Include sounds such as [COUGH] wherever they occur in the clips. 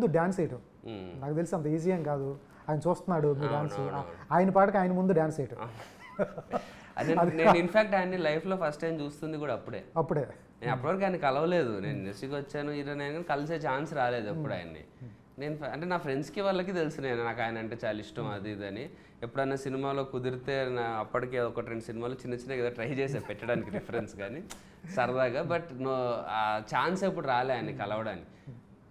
ముందు డ్యాన్స్ వేయటం. నాకు తెలిసి అంత ఈజీ ఏం కాదు. ఆయన చూస్తున్నాడు మీ డ్యాన్స్ ఆయన పాటకి ఆయన ముందు డ్యాన్స్ వేయటం. [LAUGHS] నేను ఇన్ఫాక్ట్ ఆయన్ని లైఫ్లో ఫస్ట్ టైం చూస్తుంది కూడా అప్పుడే. అప్పుడే. నేను అప్పటివరకు ఆయన కలవలేదు. నేను ఇండస్ట్రీకి వచ్చాను హీరో నేను కలిసే ఛాన్స్ రాలేదు అప్పుడు ఆయన్ని. నేను అంటే నా ఫ్రెండ్స్కి వాళ్ళకి తెలుసు నేను నాకు ఆయన అంటే చాలా ఇష్టం అది ఇది అని ఎప్పుడన్నా సినిమాలో కుదిరితే నా అప్పటికే ఒకటి రెండు సినిమాలు చిన్న చిన్న ఏదో ట్రై చేసే పెట్టడానికి రిఫరెన్స్ కానీ సరదాగా. బట్ నో ఆ ఛాన్స్ ఎప్పుడు రాలే ఆయన్ని కలవడానికి.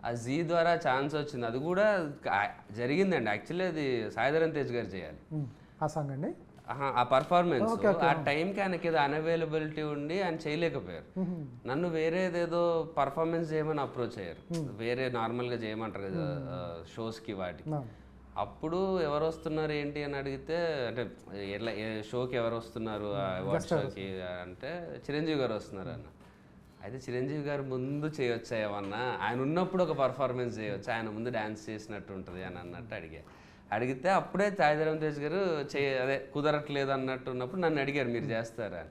ఆ జీ ద్వారా ఛాన్స్ వచ్చింది. అది కూడా జరిగిందండి. యాక్చువల్లీ అది సాయిధరన్ తేజ్ గారు చేయాలి. ఆ సాంగ్ అండి? ఆ పర్ఫార్మెన్స్ ఆ టైంకి ఆయనకి ఏదో అన్అవైలబిలిటీ ఉండి ఆయన చేయలేకపోయారు. నన్ను వేరేదేదో పర్ఫార్మెన్స్ చేయమని అప్రోచ్ అయ్యారు. వేరే నార్మల్గా చేయమంటారు కదా షోస్కి వాటికి. అప్పుడు ఎవరు వస్తున్నారు ఏంటి అని అడిగితే అంటే ఎట్లా షోకి ఎవరు వస్తున్నారు ఆ అవార్డ్ షోకి అంటే చిరంజీవి గారు వస్తున్నారు అన్న అయితే చిరంజీవి గారు ముందు చేయొచ్చా ఏమన్నా? ఆయన ఉన్నప్పుడు ఒక పర్ఫార్మెన్స్ చేయొచ్చు? ఆయన ముందు డ్యాన్స్ చేసినట్టు ఉంటుంది అని అన్నట్టు అడిగా. అడిగితే అప్పుడే తాయిధరం తేజ్ గారు చే అదే కుదరట్లేదు అన్నట్టు ఉన్నప్పుడు నన్ను అడిగారు మీరు చేస్తారా.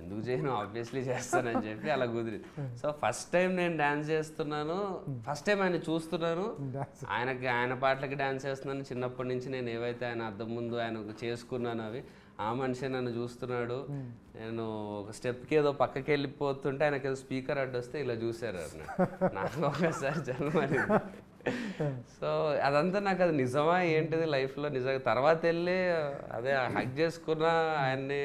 ఎందుకు చేయను ఆబ్వియస్లీ చేస్తానని చెప్పి అలా కుదిరి సో ఫస్ట్ టైం నేను డ్యాన్స్ చేస్తున్నాను ఫస్ట్ టైం ఆయన చూస్తున్నాను. ఆయనకి ఆయన పాటలకి డ్యాన్స్ చేస్తున్నాను. చిన్నప్పటి నుంచి నేను ఏవైతే ఆయన అద్దం ముందు ఆయన చేసుకున్నాను అవి ఆ మనిషి నన్ను చూస్తున్నాడు. నేను ఒక స్టెప్కి ఏదో పక్కకి వెళ్ళిపోతుంటే ఆయనకి ఏదో స్పీకర్ అడ్డు వస్తే ఇలా చూశారు [LAUGHS] నాకు ఒకసారి జన్మని సో అదంతా నాకు అది నిజమా ఏంటిది లైఫ్లో? నిజంగా తర్వాత వెళ్ళి అదే హక్ చేసుకున్నా ఆయన్ని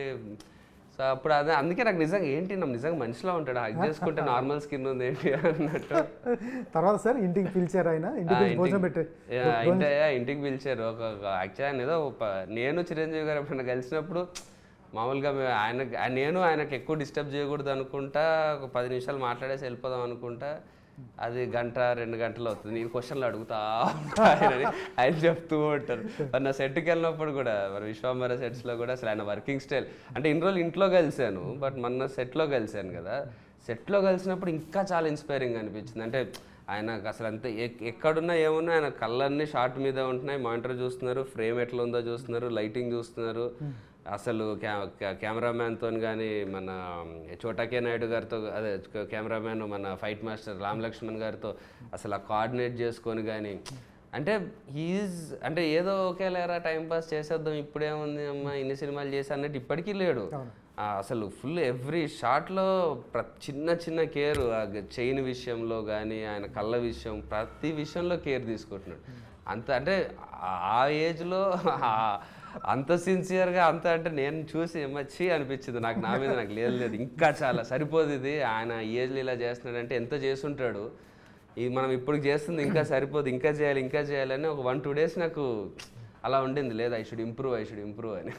సో అప్పుడు అదే అందుకే నాకు నిజంగా ఏంటి నా నిజంగా మనిషిలో ఉంటాడు? హక్ చేసుకుంటే నార్మల్ స్కిన్ ఉంది ఏంటి అన్నట్టు. తర్వాత సార్ ఇంటికి పిలిచారు ఆయన. ఇంటికి భోజనం పెట్టి ఇంటికి పిలిచారు. ఒక యాక్చువల్ ఆయన ఏదో నేను చిరంజీవి గారు ఎప్పుడైనా కలిసినప్పుడు మామూలుగా మే- ఆయన నేను ఆయనకు ఎక్కువ డిస్టర్బ్ చేయకూడదు అనుకుంటా ఒక పది నిమిషాలు మాట్లాడేసి వెళ్ళిపోదాం అనుకుంటా. అది గంట రెండు గంటలు అవుతుంది. నేను క్వశ్చన్లు అడుగుతా ఉంటాయని ఆయన చెప్తూ ఉంటారు. మరి నా సెట్కి వెళ్ళినప్పుడు కూడా మరి విశ్వాంబర సెట్స్లో కూడా అసలు ఆయన వర్కింగ్ స్టైల్. అంటే ఇన్ని రోజులు ఇంట్లో కలిశాను బట్ మొన్న సెట్లో కలిశాను కదా. సెట్లో కలిసినప్పుడు ఇంకా చాలా ఇన్స్పైరింగ్ అనిపించింది. అంటే ఆయనకు అసలు అంత ఎక్- ఎక్కడున్నా ఏమున్నా ఆయన కళ్ళన్నీ షార్ట్ మీద ఉంటున్నాయి. మానిటర్ చూస్తున్నారు ఫ్రేమ్ ఎట్లా ఉందో చూస్తున్నారు లైటింగ్ చూస్తున్నారు. అసలు కెమెరామ్యాన్తో కానీ మన చోటాకే నాయుడు గారితో అదే కెమెరామ్యాన్ మన ఫైట్ మాస్టర్ రామ్ లక్ష్మణ్ గారితో అసలు ఆ కోఆర్డినేట్ చేసుకొని కానీ అంటే హీజ్ అంటే ఏదో ఒకేలేరా టైం పాస్ చేసేద్దాం ఇప్పుడేముంది అమ్మ ఇన్ని సినిమాలు చేసి అన్నట్టు ఇప్పటికీ లేడు. అసలు ఫుల్ ఎవ్రీ షాట్లో ప్ర చిన్న చిన్న కేర్ చైన్ విషయంలో కానీ ఆయన కళ్ళ విషయం ప్రతి విషయంలో కేర్ తీసుకుంటున్నాడు. అంత అంటే ఆ ఏజ్లో అంత సిన్సియర్గా అంత అంటే నేను చూసి మచ్చి అనిపించింది. నాకు నా మీద నాకు లేదు లేదు. ఇంకా చాలా సరిపోదు ఇది. ఆయన ఏజ్లో ఇలా చేస్తున్నాడంటే ఎంత చేస్తుంటాడు? ఇది మనం ఇప్పుడు చేస్తుంది ఇంకా సరిపోదు ఇంకా చేయాలి ఇంకా చేయాలని ఒక వన్ టూ డేస్ నాకు అలా ఉండింది. లేదు I should improve I should improve అని.